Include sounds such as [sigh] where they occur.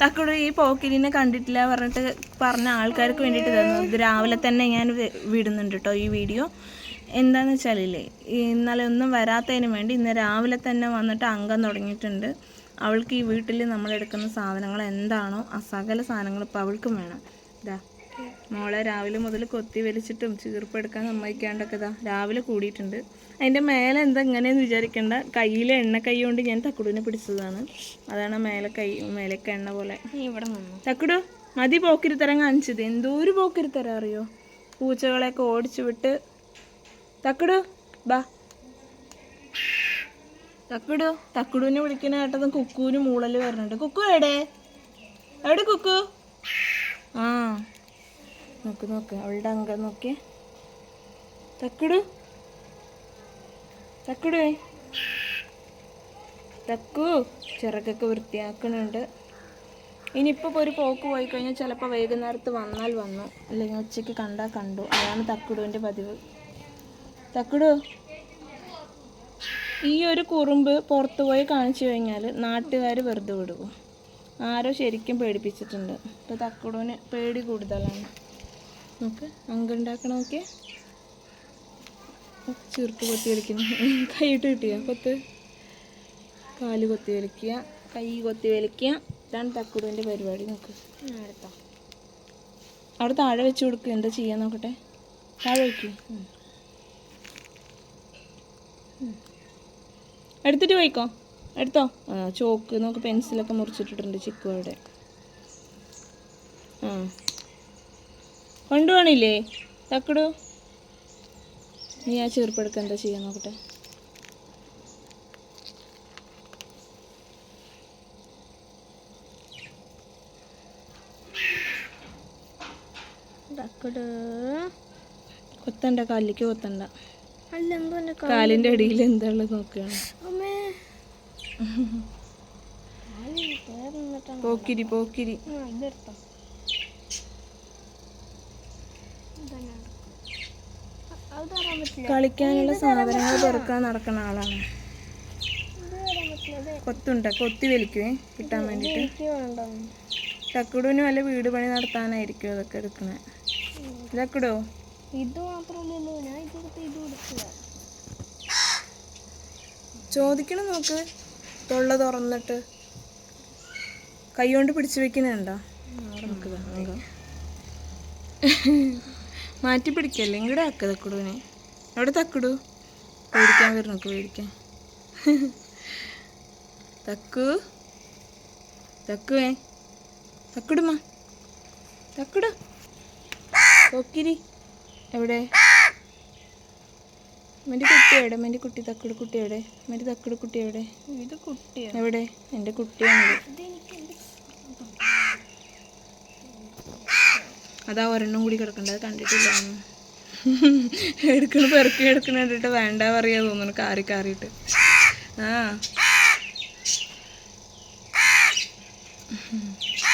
തക്കുടു ഈ പോക്കിരിനെ കണ്ടിട്ടില്ല പറഞ്ഞിട്ട് പറഞ്ഞ ആൾക്കാർക്ക് വേണ്ടിയിട്ട് തന്നു ഇത് രാവിലെ തന്നെ ഞാൻ വിടുന്നുണ്ട് കേട്ടോ ഈ വീഡിയോ. എന്താണെന്ന് വെച്ചാലില്ലേ ഇന്നലെ ഒന്നും വരാത്തതിന് വേണ്ടി ഇന്ന് രാവിലെ തന്നെ വന്നിട്ട് അംഗം തുടങ്ങിയിട്ടുണ്ട്. അവൾക്ക് ഈ വീട്ടിൽ നമ്മൾ എടുക്കുന്ന സാധനങ്ങൾ എന്താണോ ആ സകല സാധനങ്ങൾ ഇപ്പോൾ അവൾക്കും വേണം. ഇതാ. മോളെ രാവിലെ മുതൽ കൊത്തി വലിച്ചിട്ടും ചീർപ്പെടുക്കാൻ സമ്മതിക്കാണ്ടൊക്കെ ഇതാ രാവിലെ കൂടിയിട്ടുണ്ട്. അതിന്റെ മേലെ എന്താ ഇങ്ങനെയെന്ന് വിചാരിക്കേണ്ട. കയ്യിലെ എണ്ണ കൈ കൊണ്ട് ഞാൻ തക്കുടുവിനെ പിടിച്ചതാണ്. അതാണ് മേലെ കൈ മേലേക്ക് എണ്ണ പോലെ. ഇവിടെ തക്കുടു മതി പോക്കിരിത്തരം കാണിച്ചത് എന്തോ ഒരു പോക്കിരിത്തരം അറിയോ? പൂച്ചകളെയൊക്കെ ഓടിച്ചു വിട്ട്. തക്കുടു ബാ. തക്കുടു തക്കുടുവിനെ വിളിക്കുന്ന കേട്ടതും കുക്കുവിന് മൂളൽ വരുന്നുണ്ട്. കുക്കു എവിടെ? എവിടെ കുക്കു? നോക്ക് നോക്ക് അവളുടെ അംഗം നോക്കിയേ. തക്കുടു. തക്കുടു. തക്കു ചിറകൊക്കെ വൃത്തിയാക്കുന്നുണ്ട്. ഇനിയിപ്പോൾ ഒരു പോക്ക് പോയി കഴിഞ്ഞാൽ ചിലപ്പോൾ വൈകുന്നേരത്ത് വന്നാൽ വന്നു അല്ലെങ്കിൽ ഉച്ചയ്ക്ക് കണ്ടാൽ കണ്ടു. അതാണ് തക്കുടുവിന്റെ പതിവ്. തക്കുടു ഈ ഒരു കുറുമ്പ് പുറത്തു പോയി കാണിച്ചു കഴിഞ്ഞാൽ നാട്ടുകാർ വെറുതെ വിടും. ആരോ ശരിക്കും പേടിപ്പിച്ചിട്ടുണ്ട്. ഇപ്പോൾ തക്കുടുവിന് പേടി കൂടുതലാണ്. നോക്ക് അങ്കുണ്ടാക്കണ നോക്കിയേ. ചീർപ്പ് കൊത്തി വലിക്കുന്നു. [laughs] കൈയിട്ട് കിട്ടിയ? കൊത്ത്. കാൽ കൊത്തി വലിക്കുക. കൈ കൊത്തി വലിക്കുക. ഇതാണ് തക്കുടുവിന്റെ പരിപാടി നോക്ക്. അടുത്ത അവിടെ താഴെ വെച്ച് കൊടുക്കുക എന്താ ചെയ്യാൻ നോക്കട്ടെ. താഴെ വയ്ക്കൂ എടുത്തിട്ട് പോയിക്കോ? എടുത്തോ? ആ ചോക്ക്. നോക്ക് പെൻസിലൊക്കെ മുറിച്ചിട്ടിട്ടുണ്ട് ചിക്കുവിടെ ആ. കൊണ്ടുപോണില്ലേ തക്കടു. നീ ആ ചെറുപ്പെടുക്ക എന്താ ചെയ്യാൻ നോക്കട്ടെ? കൊത്തണ്ട കാലിലേക്ക് കൊത്തണ്ട. കാലിന്റെ അടിയിൽ എന്താ ഉള്ളത് നോക്കുകയാണ് പോക്കിരി പോക്കിരി ആ ഇതെടുത്തോ ഇതന്നെ അത് തരാൻ പറ്റില്ല കളിക്കാനുള്ള സാധനങ്ങൾ പെറുക്കാൻ നടക്കുന്ന ആളാണ്. കൊത്തുണ്ട കൊത്തി വലിക്കുവേ കിട്ടാൻ വേണ്ടിയിട്ട് എനിക്ക് വേണ്ട ചക്കുടുവിന് വല്ല വീട് പണി നടത്താനായിരിക്കും അതൊക്കെ എടുക്കണേ. ചക്കുടോ? ഇത് മാത്രമല്ലല്ലോ ഞാൻ ഇതെടുത്ത് ഇത് കൊടുക്കുക ചോദിക്കണം നോക്ക് തൊള്ള തുറന്നിട്ട്. കൈ കൊണ്ട് പിടിച്ചു വെക്കുന്നുണ്ടോ? നോക്കുക അംഗം മാറ്റി പിടിക്കല്ലേ? ഇങ്ങടെ ആക്ക തക്കുടുവിനെ. എവിടെ തക്കിടൂ. പേടിക്കാൻ വരണക്ക് പേടിക്കാൻ. തക്കു. തക്കുവേ. തക്കുടുമാ തക്കിടു. കൊക്കിരി എവിടെ? മെന്റെ കുട്ടി എവിടെ? മെന്റെ കുട്ടി തക്കിട് കുട്ടി എവിടെ? മെന്റെ തക്കിട് കുട്ടി എവിടെ? ഇത് കുട്ടി എവിടെ? എന്റെ കുട്ടിയാണിത് ഇതെനിക്ക് എന്റെ അതാ ഒരെണ്ണം കൂടി കിടക്കേണ്ടത് കണ്ടിട്ടില്ല [laughs] എടുക്കണ പെറുക്കി എടുക്കണ കണ്ടിട്ട് വേണ്ട പറയാ തോന്നുന്നു കാറി കാറിയിട്ട്. ആ.